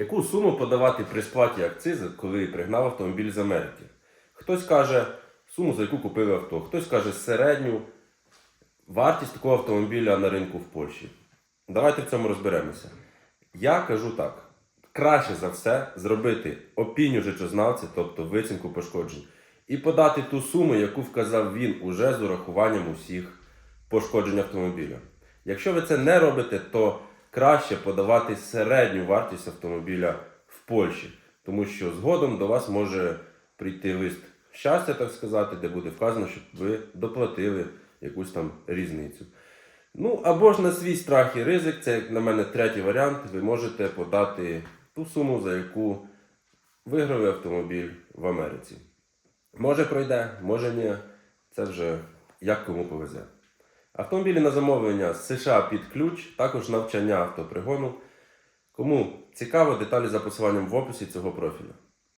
Яку суму подавати при сплаті акцизу, коли пригнав автомобіль з Америки? Хтось каже суму, за яку купили авто, хтось каже середню вартість такого автомобіля на ринку в Польщі. Давайте в цьому розберемося. Я кажу так: краще за все зробити опінію життєзнавця, тобто вицінку пошкоджень, і подати ту суму, яку вказав він уже з урахуванням усіх пошкоджень автомобіля. Якщо ви це не робите, то краще подавати середню вартість автомобіля в Польщі, тому що згодом до вас може прийти лист щастя, так сказати, де буде вказано, щоб ви доплатили якусь там різницю. Ну, або ж на свій страх і ризик, це, як на мене, третій варіант, ви можете подати ту суму, за яку виграли автомобіль в Америці. Може пройде, може ні. Це вже як кому повезе. Автомобілі на замовлення з США під ключ, також навчання автопригону. Кому цікаво, деталі за посиланням в описі цього профілю.